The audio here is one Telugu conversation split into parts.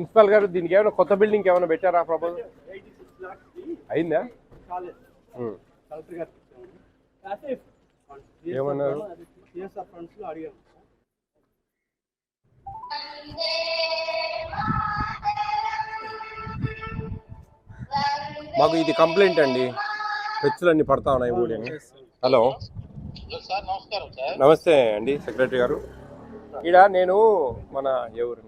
ప్రిన్సిపాల్ గారు దీనికి ఏమైనా కొత్త బిల్డింగ్ ఏమైనా పెట్టారా ప్రపోజల్ అయిందా? ఏమన్నారు? మాకు ఇది కంప్లైంట్ అండి. పెచ్చులన్నీ పడతా ఉన్నాయి ఊళ్ళో హలో. సార్ నమస్కారం సార్. నమస్తే అండి సెక్రటరీ గారు. ఈడ నేను మన ఎవరు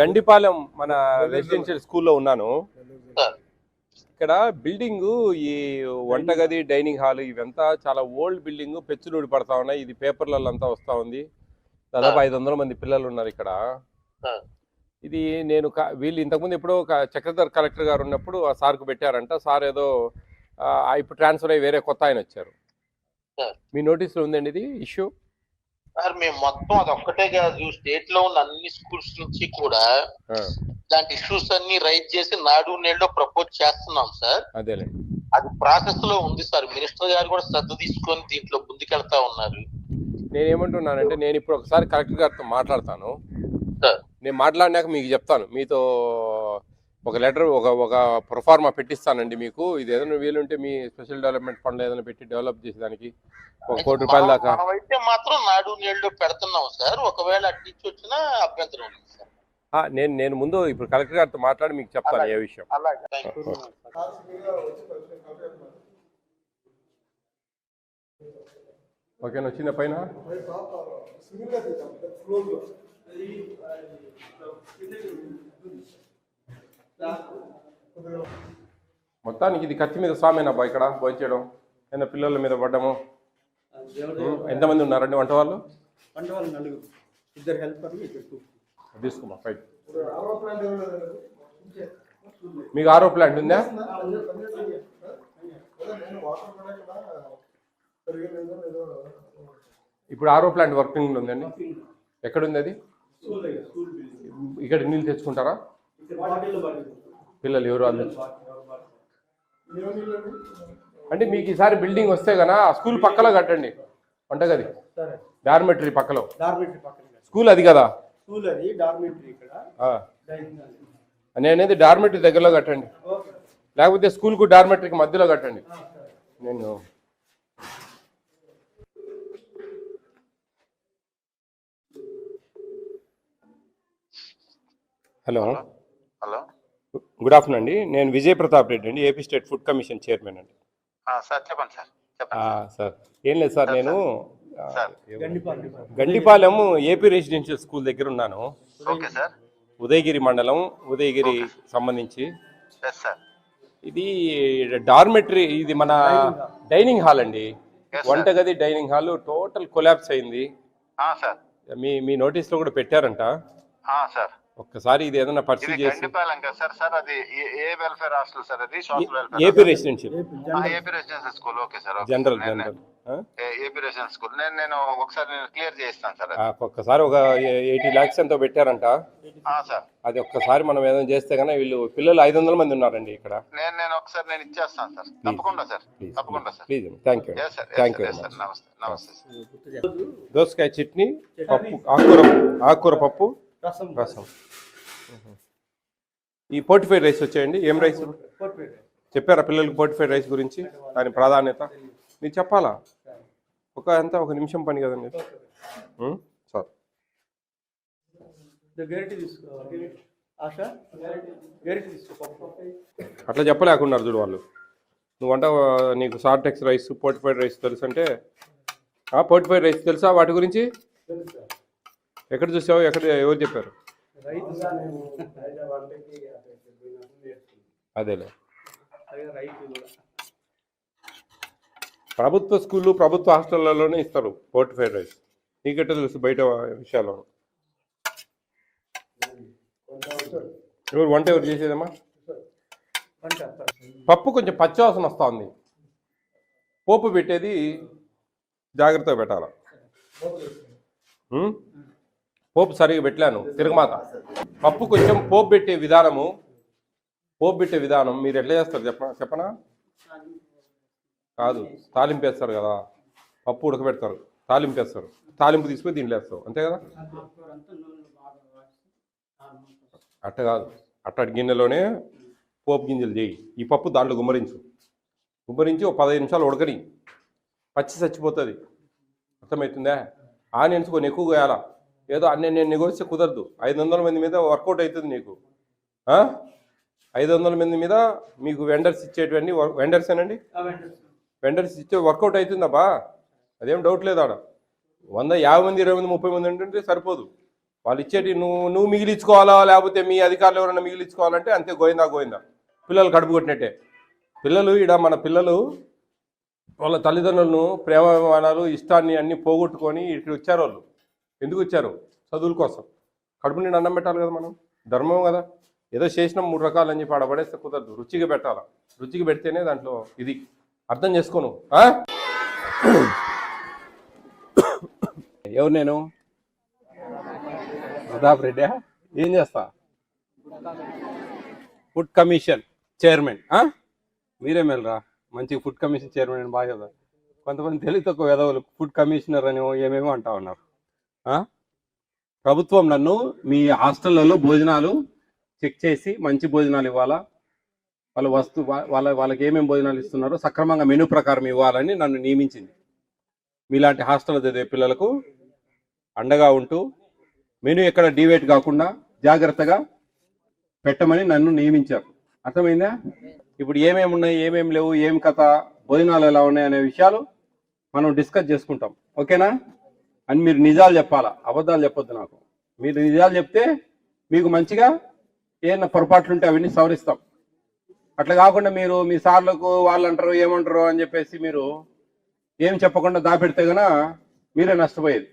గండిపాలెం. మన రెసిడెన్షియల్ స్కూల్లో ఉన్నాను. ఇక్కడ బిల్డింగ్ ఈ వంటగది డైనింగ్ హాల్ ఇవంతా చాలా ఓల్డ్ బిల్డింగ్. పెచ్చులూడి పడతా ఉన్నాయి. ఇది పేపర్లలో అంతా వస్తూ ఉంది. దాదాపు ఐదు వందల మంది పిల్లలు ఉన్నారు ఇక్కడ. ఇది నేను వీళ్ళు ఇంతకుముందు ఎప్పుడో ఒక చక్రధర్ కలెక్టర్ గారు ఉన్నప్పుడు ఆ సార్కు పెట్టారంట. సార్ ఏదో ఆ, ఇప్పుడు ట్రాన్స్ఫర్ అయ్యి వేరే కొత్త ఆయన వచ్చారు. సార్. మీ నోటీసులో ఉందండి ఇది ఇష్యూ? సార్ మేము మొత్తం అది ఒక్కటే కాదు స్టేట్లో ఉన్న అన్ని స్కూల్స్ నుంచి కూడా ఇలాంటి ఇష్యూస్ అన్ని రైజ్ చేసి నాడు నేడులో ప్రపోజ్ చేస్తున్నాం సార్. అది ప్రాసెస్లో ఉంది సార్. మినిస్టర్ గారు కూడా శ్రద్ధ తీసుకొని దీంట్లో ముందుకెళ్తా ఉన్నారు. నేను ఏమంటున్నానంటే నేను ఇప్పుడు ఒకసారి కలెక్టర్ గారితో మాట్లాడతాను. సార్. నేను మాట్లాడినాక మీకు చెప్తాను. మీతో ఒక లెటర్ ఒక ఒక ప్రొఫార్మా పెట్టిస్తానండి మీకు. ఇది ఏదైనా వీలుంటే మీ స్పెషల్ డెవలప్మెంట్ ఫండ్ ఏదైనా పెట్టి డెవలప్ చేసేదానికి ఒక కోటి రూపాయల దాకా. అయితే మాత్రం నాడు నేడులో పెడుతున్నాం సార్. ఒకవేళ అటు నుంచి వచ్చినా అభ్యంతరం ఉంది సార్. ఆ, నేను నేను ముందు ఇప్పుడు కలెక్టర్ గారితో మాట్లాడి మీకు చెప్తాను ఏ విషయం. ఓకేనా వచ్చిందా పైన. మొత్తానికి ఇది కత్తి మీద స్వామేనబ్బా ఇక్కడ? భోంచేయడం ఏదైనా పిల్లల మీద పడ్డము? ఎంతమంది ఉన్నారండి వంట వాళ్ళు పంట వాళ్ళు నలుగురు. ఇద్దరు హెల్పర్లు ఇద్దరు కుక్. తీసుకోమా ఫైట్. మీకు ఆరో ప్లాంట్ ఉందా? ఇప్పుడు ఆరో ప్లాంట్ వర్కింగ్ ఉందండి. ఎక్కడుంది అది? ఇక్కడ నీళ్ళు తెచ్చుకుంటారా? పిల్లలు ఎవరు వాళ్ళు? అంటే మీకు ఈసారి బిల్డింగ్ వస్తే గనా ఆ స్కూల్ పక్కలో కట్టండి వంటగది. సరే. డార్మెటరీ పక్కలో. డార్మెంటరీ పక్కన కాదు. స్కూల్ అది కదా? స్కూల్ అది డార్మెంటరీ ఇక్కడ. ఆ. Dining hall. నేను అనేది డార్మెటరీ దగ్గరలో కట్టండి. ఓకే. లేకపోతే స్కూల్కు డార్మెటరీకి మధ్యలో కట్టండి. నేను హలో. హలో. గుడ్ ఆఫ్టర్నూన్ అండి. నేను విజయ్ ప్రతాప్ రెడ్డి అండి AP state food commission chairman అండి. సార్ చెప్పండి సార్. సార్. ఏం లేదు సార్ నేను? గండిపాలి. ఏపీ రెసిడెన్షియల్ స్కూల్ దగ్గర ఉన్నాను. Okay sir. ఉదయగిరి మండలం ఉదయగిరి సంబంధించి. ఇది డార్మెటరీ ఇది మన డైనింగ్ హాల్. అండి. వంటగది డైనింగ్ హాల్ టోటల్ కొలాప్స్ అయింది. సార్. మీ మీ నోటీస్లో కూడా పెట్టారంట. సార్. ఒక్కసారి ఇది ఏదైనా ఇది పర్సీవ్ చేసి సార్. సార్ అది ఏ- ఏ వెల్ఫేర్ హాస్టల్ సార్ అది? Social welfare AP residential AP residential school okay sir okay general general AP residential school నేను నేను ఒకసారి నేను క్లియర్ చేస్తాను సార్. ఒక్కసారి ఒక ఎయిటీ ల్యాక్స్ ఎంతో పెట్టారంట. ఆ, సార్. అది ఒక్కసారి మనం ఏదైనా చేస్తే కన్నా వీళ్ళు పిల్లలు ఐదు వందల మంది ఉన్నారండి ఇక్కడ. నేను నేను ఒకసారి నేను ఇచ్చేస్తాను సార్. తప్పకుండా సార్. తప్పకుండా sir. Please thank you thank you sir నమస్తే నమస్తే దోసకాయ చట్నీ పప్పు ఆకుకూర ఆకుకూర పప్పు రసం రసం. ఈ పోర్టిఫైడ్ రైస్ వచ్చాయండి. ఏం రైస్? చెప్పారా పిల్లలకి పోర్టిఫైడ్ రైస్ గురించి? దాని ప్రాధాన్యత? మీరు చెప్పాలా? ఒక ఎంత ఒక నిమిషం పని కదండి? సార్. అట్లా చెప్పలేకున్నారు చూడు వాళ్ళు. నువ్వు వంట నీకు సార్టెక్స్ రైస్ పోర్టిఫైడ్ రైస్ తెలుసు అంటే పోర్టిఫైడ్ రైస్ తెలుసా వాటి గురించి? తెలుసా ఎక్కడ చూసావు? ఎక్కడ ఎవరు చెప్పారు? అదేలే. ప్రభుత్వ స్కూళ్ళు ప్రభుత్వ హాస్టళ్ళలోనే ఇస్తారు పోర్టిఫైడ్ రైస్. నీకెట్ట తెలుసు బయట విషయాలు? ఎవరు వంట ఎవరు చేసేదమ్మా? పప్పు కొంచెం పచ్చివాసన వస్తూ ఉంది. పోపు పెట్టేది జాగ్రత్తగా పెట్టాలి? పోపు సరిగా పెట్టాను తిరగమాత పప్పు కొంచెం పోపు పెట్టే విధానము పోపు పెట్టే విధానం మీరు ఎట్లా చేస్తారు చెప్ప చెప్పనా? కాదు తాలింపు వేస్తారు కదా పప్పు ఉడకబెడతారు తాలింపు వేస్తారు తాలింపు తీసుకుని దీంట్లో వేస్తావు అంతే కదా? అట్ట కాదు అట్టటి గిన్నెలోనే పోపు గింజలు చేయి ఈ పప్పు దాంట్లో గుమ్మరించు. గుమ్మరించి ఒక పదహైదు నిమిషాలు ఉడకని పచ్చి చచ్చిపోతుంది. అర్థమవుతుందా? ఆనియన్స్ కొన్ని ఎక్కువ వేయాలా? ఏదో అన్ని నేను నెగోరిస్తే కుదరదు. ఐదు వందల మంది మీద వర్కౌట్ అవుతుంది నీకు? ఐదు వందల మంది మీద మీకు వెండర్స్ ఇచ్చేటివన్నీ వెండర్స్ ఏనండి? వెండర్స్ ఇచ్చే వర్కౌట్ అవుతుందబ్బా అదేం డౌట్ లేదు ఆడ. వంద యాభై మంది ఇరవై మంది ముప్పై మంది ఉంటుంటే సరిపోదు. వాళ్ళు ఇచ్చేటి నువ్వు నువ్వు మిగిలించుకోవాలా? లేకపోతే మీ అధికారులు ఎవరైనా మిగిలించుకోవాలంటే అంతే గోయిందా గోయిందా. పిల్లలు కడుపు కొట్టినట్టే. పిల్లలు ఈడ మన పిల్లలు వాళ్ళ తల్లిదండ్రులను ప్రేమాభిమానాలు ఇష్టాన్ని అన్ని పోగొట్టుకొని ఇక్కడ వచ్చారు వాళ్ళు ఎందుకు వచ్చారు చదువుల కోసం. కడుపు నిండి అన్నం పెట్టాలి కదా మనం? ధర్మం కదా. ఏదో చేసినాం మూడు రకాలు అని చెప్పి ఆడ పడేస్తే కుదరదు. రుచిగా పెట్టాలా? రుచిగా పెడితేనే దాంట్లో ఇది. అర్థం చేసుకోను ఆ? ఎవరు నేను? ప్రతాప్ రెడ్డి. ఏం చేస్తా? Food commission chairman. ఆ? మీరే మేలరా. మంచి ఫుడ్ కమిషన్ చైర్మన్ అని బాగా కదా కొంతమంది తెలివి తక్కువ వెదవులు ఫుడ్ కమిషనర్ అని ఏమేమో అంటా ఉన్నారు? ప్రభుత్వం నన్ను మీ హాస్టళ్ళలో భోజనాలు చెక్ చేసి మంచి భోజనాలు ఇవ్వాలా? వాళ్ళ వస్తు వాళ్ళ వాళ్ళకి ఏమేమి భోజనాలు ఇస్తున్నారో సక్రమంగా మెనూ ప్రకారం ఇవ్వాలని నన్ను నియమించింది. మీలాంటి హాస్టల్ చదివే పిల్లలకు అండగా ఉంటూ మెనూ ఎక్కడ డివేట్ కాకుండా జాగ్రత్తగా పెట్టమని నన్ను నియమించారు. అర్థమైందా? ఇప్పుడు ఏమేమి ఉన్నాయి ఏమేమి లేవు ఏం కథ భోజనాలు ఎలా ఉన్నాయి అనే విషయాలు మనం డిస్కస్ చేసుకుంటాం. ఓకేనా? అని మీరు నిజాలు చెప్పాలా? అబద్ధాలు చెప్పొద్దు నాకు. మీరు నిజాలు చెప్తే మీకు మంచిగా ఏమైనా పొరపాట్లు ఉంటే అవన్నీ సవరిస్తాం. అట్లా కాకుండా మీరు మీ సార్లకు వాళ్ళు అంటారు ఏమంటారు అని చెప్పేసి మీరు ఏం చెప్పకుండా దాపెడితే గన మీరే నష్టపోయేది.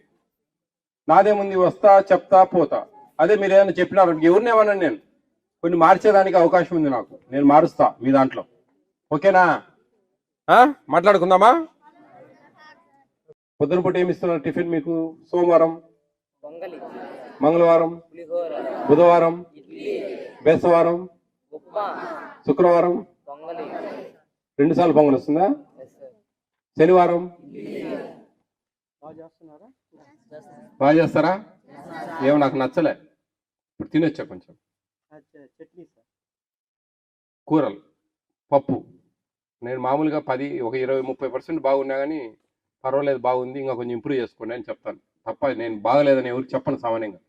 నాదేముంది వస్తా చెప్తా పోతా. అదే మీరు ఏమైనా చెప్పినారు ఎవరినేమన్నా నేను? కొన్ని మార్చేదానికి అవకాశం ఉంది నాకు. నేను మారుస్తా మీ దాంట్లో. ఓకేనా? మాట్లాడుకుందామా? పొద్దున పూట ఏమి ఇస్తున్నారు టిఫిన్ మీకు? సోమవారం మంగళవారం బుధవారం ఉప్మా శుక్రవారం రెండు సార్లు పొంగల్ వస్తుందా? శనివారం. బాగా చేస్తారా? ఏమో నాకు నచ్చలే. ఇప్పుడు తినొచ్చా కొంచెం? కూరలు పప్పు. నేను మామూలుగా పది ఒక ఇరవై ముప్పై పర్సెంట్ బాగున్నా కానీ పర్వాలేదు బాగుంది ఇంకా కొంచెం ఇంప్రూవ్ చేసుకోండి అని చెప్తాను. తప్ప నేను బాగలేదని ఎవరికి చెప్పను సామాన్యంగా.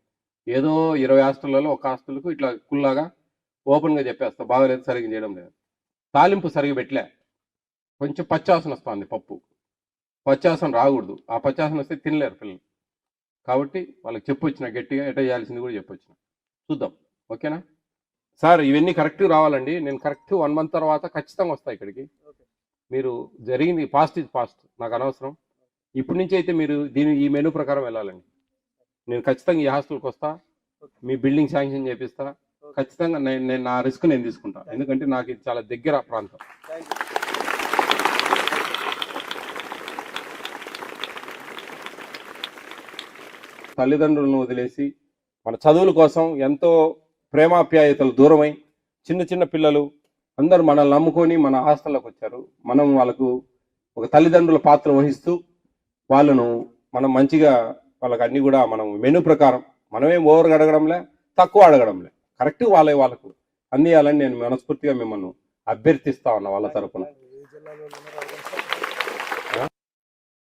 ఏదో ఇరవై హాస్టళ్ళలో ఒక హాస్టల్కు ఇట్లా కుల్లాగా ఓపెన్గా చెప్పేస్తా బాగలేదు సరిగ్గా చేయడం లేదు. తాలింపు సరిగ్గా పెట్టలే. కొంచెం పచ్చాసన వస్తుంది పప్పు. పచ్చాసన రాకూడదు. ఆ పచ్చాసన వస్తే తినలేరు పిల్లలు. కాబట్టి వాళ్ళకి చెప్పొచ్చిన గట్టిగా ఎట చేయాల్సింది కూడా చెప్పొచ్చిన. చూద్దాం. ఓకేనా? సార్ ఇవన్నీ కరెక్ట్గా రావాలండి. నేను కరెక్ట్ వన్ మంత్ తర్వాత ఖచ్చితంగా వస్తాయి ఇక్కడికి. మీరు జరిగింది ఫాస్ట్ ఇస్ ఫాస్ట్ నాకు అనవసరం. ఇప్పటి నుంచి అయితే మీరు దీని ఈ మెనూ ప్రకారం వెళ్ళాలండి. నేను ఖచ్చితంగా ఈ హాస్టల్కి వస్తా. మీ బిల్డింగ్ శాంక్షన్ చేపిస్తా. ఖచ్చితంగా నేను నేను నా రిస్క్ నేను తీసుకుంటా. ఎందుకంటే నాకు ఇది చాలా దగ్గర ప్రాంతం. తల్లిదండ్రులను వదిలేసి మన చదువుల కోసం ఎంతో ప్రేమాప్యాయతలు దూరమై చిన్న చిన్న పిల్లలు అందరూ మనల్ని నమ్ముకొని మన హాస్టల్లోకి వచ్చారు. మనం వాళ్ళకు ఒక తల్లిదండ్రుల పాత్ర వహిస్తూ వాళ్ళను మనం మంచిగా వాళ్ళకి అన్ని కూడా మనం మెను ప్రకారం మనమేం ఓవర్గా అడగడంలే తక్కువ అడగడంలే. కరెక్ట్ వాళ్ళే వాళ్ళకు అందియాలని నేను మనస్ఫూర్తిగా మిమ్మల్ని అభ్యర్థిస్తా ఉన్నా వాళ్ళ తరపున.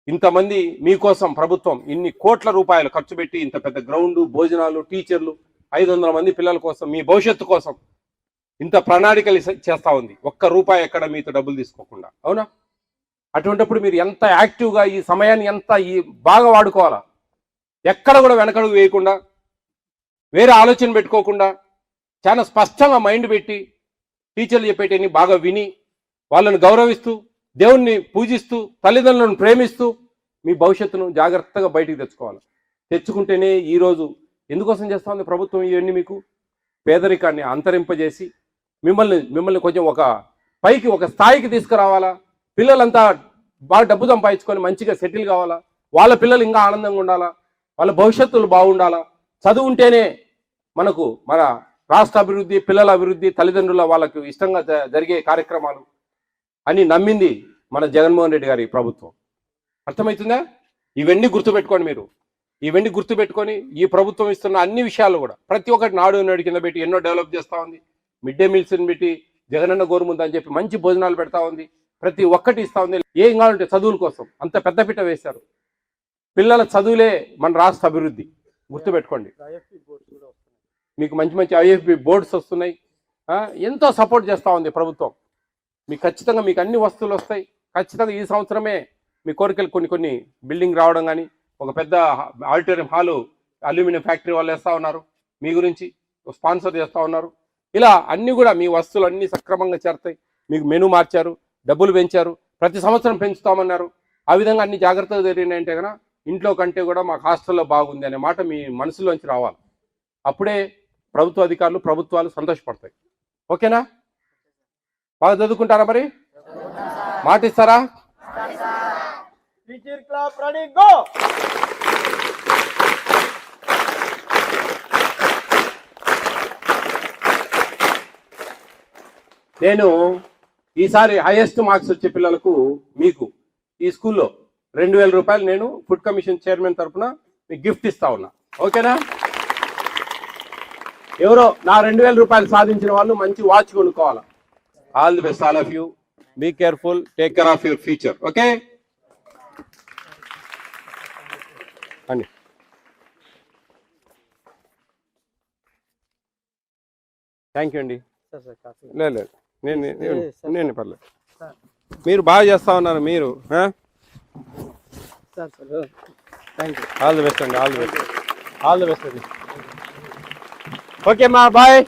ఇంతమంది మీకోసం ప్రభుత్వం ఇన్ని కోట్ల రూపాయలు ఖర్చు పెట్టి ఇంత పెద్ద గ్రౌండ్ భోజనాలు టీచర్లు ఐదు వందల మంది పిల్లల కోసం మీ భవిష్యత్తు కోసం ఇంత ప్రణాళికలు చేస్తూ చేస్తా ఉంది. ఒక్క రూపాయి ఎక్కడ మీతో డబ్బులు తీసుకోకుండా. అవునా? అటువంటిప్పుడు మీరు ఎంత యాక్టివ్గా ఈ సమయాన్ని ఎంత ఈ బాగా వాడుకోవాలా? ఎక్కడ కూడా వెనకడుగు వేయకుండా వేరే ఆలోచన పెట్టుకోకుండా చాలా స్పష్టంగా మైండ్ పెట్టి టీచర్లు చెప్పేటిని బాగా విని వాళ్ళని గౌరవిస్తూ దేవుణ్ణి పూజిస్తూ తల్లిదండ్రులను ప్రేమిస్తూ మీ భవిష్యత్తును జాగ్రత్తగా బయటికి తెచ్చుకోవాలి. తెచ్చుకుంటేనే ఈరోజు ఎందుకోసం చేస్తుంది ప్రభుత్వం ఇవన్నీ మీకు? పేదరికాన్ని అంతరింపజేసి మిమ్మల్ని మిమ్మల్ని కొంచెం ఒక పైకి ఒక స్థాయికి తీసుకురావాలా? పిల్లలంతా బాగా డబ్బు సంపాదించుకొని మంచిగా సెటిల్ కావాలా? వాళ్ళ పిల్లలు ఇంకా ఆనందంగా ఉండాలా? వాళ్ళ భవిష్యత్తులు బాగుండాలా? చదువు ఉంటేనే మనకు మన రాష్ట్ర అభివృద్ధి పిల్లల అభివృద్ధి తల్లిదండ్రుల వాళ్ళకు ఇష్టంగా జ- జరిగే కార్యక్రమాలు అని నమ్మింది మన జగన్మోహన్ రెడ్డి గారి ప్రభుత్వం. అర్థమవుతుందా? ఇవన్నీ గుర్తుపెట్టుకోండి మీరు. ఇవన్నీ గుర్తుపెట్టుకొని ఈ ప్రభుత్వం ఇస్తున్న అన్ని విషయాలు కూడా ప్రతి ఒక్కటి నాడు నేడు కింద పెట్టి ఎన్నో డెవలప్ చేస్తూ ఉంది. మిడ్ డే మీల్స్ని పెట్టి జగనన్న గోరుముందు అని చెప్పి మంచి భోజనాలు పెడతా ఉంది. ప్రతి ఒక్కటి ఇస్తా ఉంది. ఏం కావాలంటే చదువుల కోసం. అంత పెద్ద పిట్ట వేశారు. పిల్లల చదువులే మన రాష్ట్ర అభివృద్ధి. గుర్తుపెట్టుకోండి. మీకు మంచి మంచి ఐఎఫ్బి బోర్డ్స్ వస్తున్నాయి. ఎంతో సపోర్ట్ చేస్తూ ఉంది ప్రభుత్వం. మీకు ఖచ్చితంగా మీకు అన్ని వస్తువులు వస్తాయి. ఖచ్చితంగా ఈ సంవత్సరమే మీ కోరికలు కొన్ని కొన్ని బిల్డింగ్ రావడం కానీ ఒక పెద్ద ఆడిటోరియం హాలు అల్యూమినియం ఫ్యాక్టరీ వాళ్ళు వేస్తూ ఉన్నారు. మీ గురించి స్పాన్సర్ చేస్తూ ఉన్నారు. ఇలా అన్నీ కూడా మీ వస్తువులు అన్నీ సక్రమంగా చేరుతాయి. మీకు మెను మార్చారు డబ్బులు పెంచారు ప్రతి సంవత్సరం పెంచుతామన్నారు. ఆ విధంగా అన్ని జాగ్రత్తలు జరిగినాయంటే కనుక ఇంట్లో కంటే కూడా మాకు హాస్టల్లో బాగుంది అనే మాట మీ మనసులోంచి రావాలి. అప్పుడే ప్రభుత్వ అధికారులు ప్రభుత్వాలు సంతోషపడతాయి. ఓకేనా? బాగా చదువుకుంటారా మరి? మాటిస్తారా ఇస్తారా టీచర్ క్లాప్ రెడీ గో నేను ఈసారి హైయెస్ట్ మార్క్స్ వచ్చే పిల్లలకు మీకు ఈ స్కూల్లో రెండు వేల రూపాయలు నేను ఫుడ్ కమిషన్ చైర్మన్ తరఫున మీకు గిఫ్ట్ ఇస్తా ఉన్నా. ఓకేనా? ఎవరో నా రెండు వేల రూపాయలు సాధించిన వాళ్ళు మంచి వాచ్ కొనుక్కోవాలి? All the best all of you be careful take care of your future okay? అండి. థ్యాంక్ యూ అండి. లేదు. నేను పర్లేదు మీరు బాగా చేస్తా ఉన్నారు మీరు ఆల్ ది బెస్ట్ అండి all the best all the best అండి ఓకే మా బాయ్